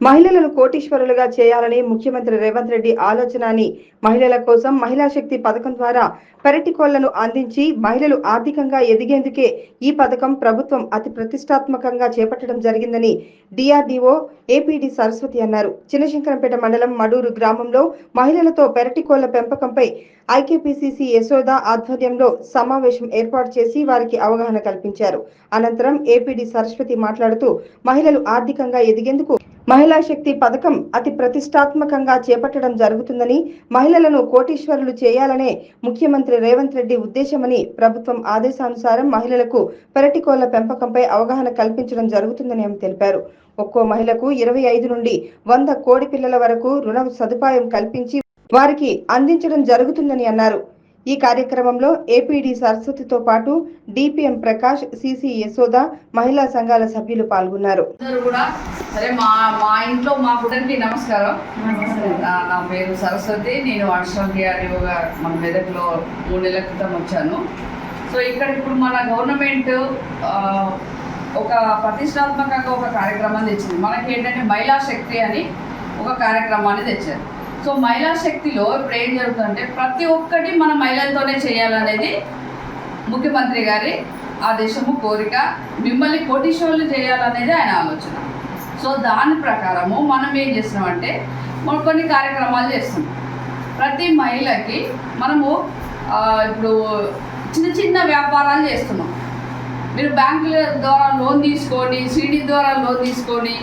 మహిళలను కోటీశ్వరులుగా చేయాలని ముఖ్యమంత్రి రేవంత్ రెడ్డి ఆలోచన అని మహిళల కోసం మహిళా శక్తి పథకం ద్వారా పెరటి కోళ్ళను అందించి మహిళలు ఆర్థికంగా ఎదిగేందుకే ఈ పథకం ప్రభుత్వం అతి ప్రతిష్టాత్మకంగా చేపట్టడం జరిగిందని డిఆర్డీఓ ఏపీడి సరస్వతి అన్నారు. చిన్నశంకరంపేట మండలం మడూరు గ్రామంలో మహిళలతో పెరటి కోళ్ళ పెంపకంపై ఐకేపీసీసీ యశోద ఆధ్వర్యంలో సమావేశం ఏర్పాటు చేసి వారికి అవగాహన కల్పించారు. అనంతరం ఏపీడి సరస్వతి మాట్లాడుతూ మహిళలు ఆర్థికంగా ఎదిగేందుకు మహిళా శక్తి పథకం అతి ప్రతిష్టాత్మకంగా చేపట్టడం జరుగుతుందని మహిళలను కోటీశ్వరులు చేయాలనే ముఖ్యమంత్రి రేవంత్ రెడ్డి ఉద్దేశమని ప్రభుత్వం ఆదేశానుసారం మహిళలకు పెరటికోళ్ళ పెంపకంపై అవగాహన కల్పించడం జరుగుతుందని ఆమె తెలిపారు. ఒక్కో మహిళకు ఇరవై ఐదు నుండి వంద కోడి పిల్లల వరకు రుణ సదుపాయం కల్పించి వారికి అందించడం జరుగుతుందని అన్నారు. ఈ కార్యక్రమంలో ఏపీడి సరస్వతితో పాటు డిపిఎం ప్రకాష్ సిసి యశోద మహిళా సంఘాల సభ్యులు పాల్గొన్నారు. కూడా సరే మా మా ఇంట్లో మా కుటుంబానికి నమస్కారం. నా- పేరు సరస్వతి నేను డిఆర్డిఓగా మన మెదక్లో మూడు నెలల క్రితం వచ్చాను. సో ఇక్కడ ఇప్పుడు మన గవర్నమెంట్ ఆ, ఒక ప్రతిష్టాత్మకంగా ఒక కార్యక్రమాన్ని తెచ్చింది. మనకి ఏంటంటే మహిళా శక్తి అని ఒక కార్యక్రమాన్ని తెచ్చారు. సో మహిళా శక్తిలో ఇప్పుడు ఏం జరుగుతుందంటే ప్రతి ఒక్కటి మన మహిళలతోనే చేయాలనేది ముఖ్యమంత్రి గారి ఆదేశము కోరిక. మిమ్మల్ని కోటీశ్వరులు చేయాలనేది ఆయన ఆలోచన. సో దాని ప్రకారము మనం ఏం చేస్తున్నామంటే మనం కొన్ని కార్యక్రమాలు చేస్తున్నాం. ప్రతి మహిళకి మనము ఇప్పుడు చిన్న చిన్న వ్యాపారాలు చేస్తున్నాం. మీరు బ్యాంకుల ద్వారా లోన్ తీసుకొని సిడి ద్వారా లోన్ తీసుకొని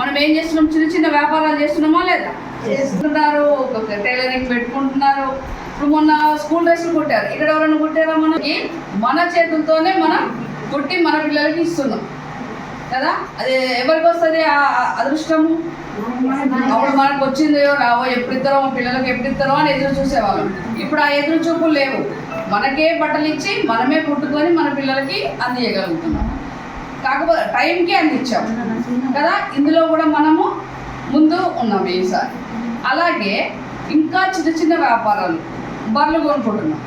మనం ఏం చేస్తున్నాం? చిన్న చిన్న వ్యాపారాలు చేస్తున్నామా లేదా? చేస్తున్నారు. ఒక టైలరింగ్ పెట్టుకుంటున్నారు. ఇప్పుడు మొన్న స్కూల్ డ్రెస్సులు కుట్టారు. ఇక్కడ ఎవరైనా కుట్టారా? మనకి మన చేతులతోనే మనం కుట్టి మన పిల్లలకి ఇస్తున్నాం. కదా? అది ఎవరికి వస్తుంది ఆ అదృష్టము అప్పుడు మనకు వచ్చిందో రావో ఎప్పుడు మా పిల్లలకు ఎప్పుడు అని ఎదురు చూసేవాళ్ళం. ఇప్పుడు ఆ ఎదురు చూపులు లేవు. మనకే బట్టలు ఇచ్చి మనమే కుట్టుకొని మన పిల్లలకి అందియగలుగుతున్నాం. కాకపోతే టైంకి అందించాం. కదా? ఇందులో కూడా మనము ముందు ఉన్నాం ఈసారి. అలాగే ఇంకా చిన్న చిన్న వ్యాపారాలు బర్రెలు కొనుక్కుంటున్నాం.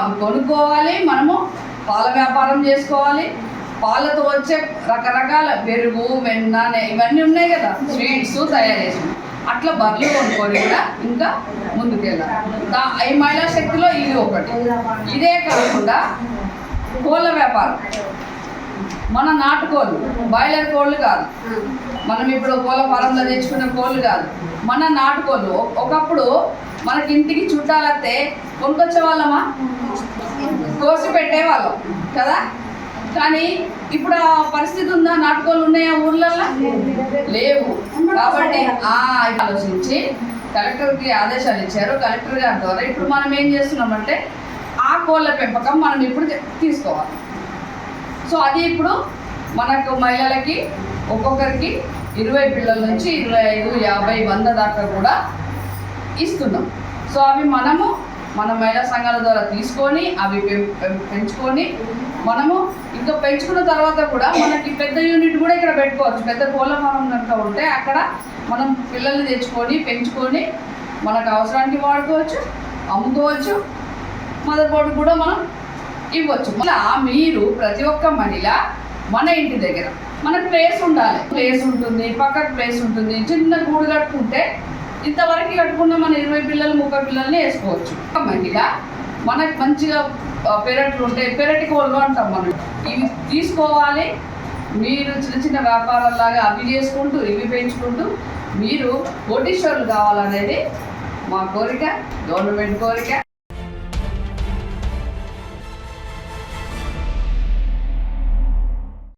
అవి కొనుక్కోవాలి మనము పాల వ్యాపారం చేసుకోవాలి. పాలతో వచ్చే రకరకాల పెరుగు వెన్న ఇవన్నీ ఉన్నాయి కదా. స్వీట్స్ తయారు చేసి అట్లా బర్రెలు కొనుక్కొని కూడా ఇంకా ముందుకెళ్ళాలి ఈ మహిళా శక్తిలో ఇది ఒకటి. ఇదే కాకుండా కోళ్ళ వ్యాపారం. మన నాటుకోళ్ళు బాయిలర్ కోళ్ళు కాదు. మనం ఇప్పుడు కోళ్ళ ఫారంలో తెచ్చుకున్న కోళ్ళు కాదు. మన నాటుకోళ్ళు ఒకప్పుడు మనకి ఇంటికి చుట్టాలతే కొనుక్కొచ్చే వాళ్ళమా కోసి పెట్టేవాళ్ళం కదా. కానీ ఇప్పుడు ఆ పరిస్థితి ఉందా? నాటుకోళ్ళు ఉన్నాయా ఊర్లల్లో? లేవు. కాబట్టి ఆ ఆలోచించి కలెక్టర్కి ఆదేశాలు ఇచ్చారు. కలెక్టర్ గారి ద్వారా ఇప్పుడు మనం ఏం చేస్తున్నామంటే ఆ కోళ్ళ పెంపకం మనం ఇప్పుడు తీసుకోవాలి. సో అది ఇప్పుడు మనకు మహిళలకి ఒక్కొక్కరికి ఇరవై పిల్లల నుంచి ఇరవై ఐదు యాభై వంద దాకా కూడా ఇస్తున్నాం. సో అవి మనము మన మహిళా సంఘాల ద్వారా తీసుకొని అవి పెంచుకొని మనము ఇంకా పెంచుకున్న తర్వాత కూడా మనకి పెద్ద యూనిట్ కూడా ఇక్కడ పెట్టుకోవచ్చు. పెద్ద కోళ్ళ ఫారం కనుక ఉంటే అక్కడ మనం పిల్లల్ని తెచ్చుకొని పెంచుకొని మనకు అవసరానికి వాడుకోవచ్చు అమ్ముకోవచ్చు మదర్ బోర్డు కూడా మనం ఇవ్వచ్చు. అలా మీరు ప్రతి ఒక్క మహిళ మన ఇంటి దగ్గర మన ప్లేస్ ఉండాలి. ప్లేస్ ఉంటుంది పక్కకు ప్లేస్ ఉంటుంది చిన్న గూడు కట్టుకుంటే ఇంతవరకు కట్టుకున్న మన ఇరవై పిల్లలు ముప్పై పిల్లల్ని వేసుకోవచ్చు. మంచిగా మనకు మంచిగా పెరట్లు ఉంటాయి పెరటి కోళ్ళు అంటాం మనం. ఇవి తీసుకోవాలి. మీరు చిన్న చిన్న వ్యాపారాలాగా అవి చేసుకుంటూ ఇవి పెంచుకుంటూ మీరు కోటీశ్వరులు కావాలనేది మా కోరిక గవర్నమెంట్ కోరిక.